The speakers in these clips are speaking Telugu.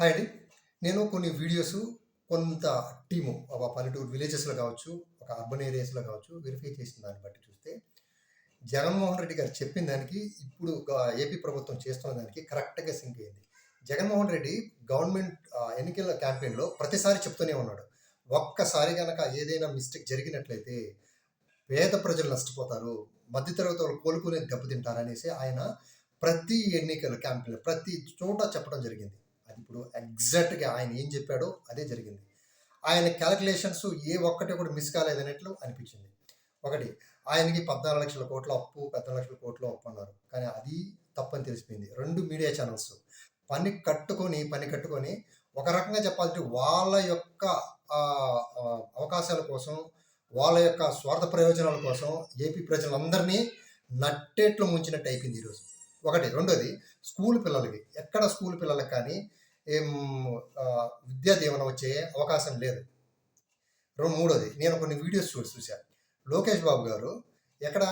హాయ్ అండి. నేను కొన్ని వీడియోస్ కొంత టీము ఒక పల్లెటూరు విలేజెస్లో కావచ్చు ఒక అర్బన్ ఏరియాస్లో కావచ్చు వెరిఫై చేసిన దాన్ని బట్టి చూస్తే జగన్మోహన్ రెడ్డి గారు చెప్పిన దానికి ఇప్పుడు ఏపీ ప్రభుత్వం చేస్తున్న దానికి కరెక్ట్గా సింక్ అయింది. జగన్మోహన్ రెడ్డి గవర్నమెంట్ ఎన్నికల క్యాంపెయిన్లో ప్రతిసారి చెప్తూనే ఉన్నాడు. ఒక్కసారి కనుక ఏదైనా మిస్టేక్ జరిగినట్లయితే పేద ప్రజలు నష్టపోతారు మధ్యతరగతి వాళ్ళు కోలుకునే దెబ్బతింటారనేసి ఆయన ప్రతి ఎన్నికల క్యాంపెయిన్ ప్రతి చోట చెప్పడం జరిగింది. అది ఇప్పుడు ఎగ్జాక్ట్గా ఆయన ఏం చెప్పాడో అదే జరిగింది. ఆయన క్యాలిక్యులేషన్స్ ఏ ఒక్కటి కూడా మిస్ కాలేదన్నట్లు అనిపించింది. ఒకటి ఆయనకి పద్నాలుగు లక్షల కోట్ల అప్పు పద్నాలుగు లక్షల కోట్ల అప్పు అన్నారు. కానీ అది తప్పని తెలిసిపోయింది. రెండు మీడియా ఛానల్స్. పని కట్టుకొని పని కట్టుకొని ఒక రకంగా చెప్పాలంటే వాళ్ళ యొక్క అవకాశాల కోసం వాళ్ళ యొక్క స్వార్థ ప్రయోజనాల కోసం ఏపీ ప్రజలందరినీ నట్టేట్లు ముంచినట్టు అయిపోయింది ఈరోజు. ఒకటి రెండోది స్కూల్ పిల్లలకి ఎక్కడ స్కూల్ పిల్లలకి కానీ ఏం విద్యా దీవెన వచ్చే అవకాశం లేదు. రెండు మూడోది నేను కొన్ని వీడియోస్ చూసి చూశాను లోకేష్ బాబు గారు ఎక్కడ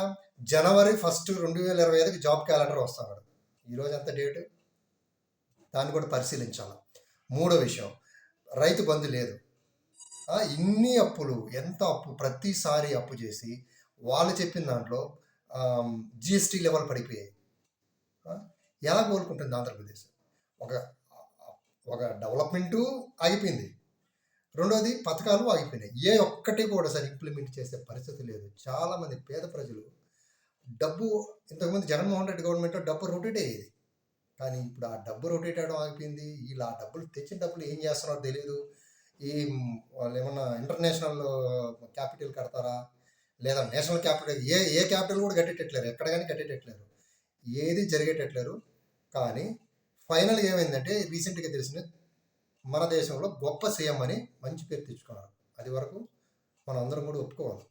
జనవరి ఫస్ట్ రెండు వేల ఇరవై ఐదుకి జాబ్ క్యాలెండర్ వస్తున్నాడు. ఈరోజు ఎంత డేటు? దాన్ని కూడా పరిశీలించాలి. మూడో విషయం రైతు బంధు లేదు. ఇన్ని అప్పులు ఎంత అప్పు ప్రతిసారి అప్పు చేసి వాళ్ళు చెప్పిన దాంట్లో జిఎస్టీ లెవెల్ పడిపోయాయి. ఎలా కోలుకుంటుంది ఆంధ్రప్రదేశ్? ఒక ఒక డెవలప్మెంటు ఆగిపోయింది రెండోది పథకాలు ఆగిపోయినాయి. ఏ ఒక్కటి కూడా సరే ఇంప్లిమెంట్ చేసే పరిస్థితి లేదు. చాలామంది పేద ప్రజలు డబ్బు ఇంతకుముందు జగన్మోహన్ రెడ్డి గవర్నమెంట్లో డబ్బు రొటేట్ అయ్యేది. కానీ ఇప్పుడు ఆ డబ్బు రొటేట్ అవడం ఆగిపోయింది. వీళ్ళు ఆ డబ్బులు తెచ్చిన డబ్బులు ఏం చేస్తున్నారో తెలియదు ఈ వాళ్ళు ఏమన్నా ఇంటర్నేషనల్ క్యాపిటల్ కడతారా? లేదా national capital A A capital కూడా కట్టేటట్లేరు ఎక్కడ కానీ కట్టేటట్లేరు ఏది జరిగేటట్లేరు. కానీ ఫైనల్ ఏమైందంటే రీసెంట్గా తెలిసిన మన దేశంలో గొప్ప సీఎం అని మంచి పేరు తెచ్చుకున్నారు అది వరకు మనం అందరం కూడా ఒప్పుకోవాలి.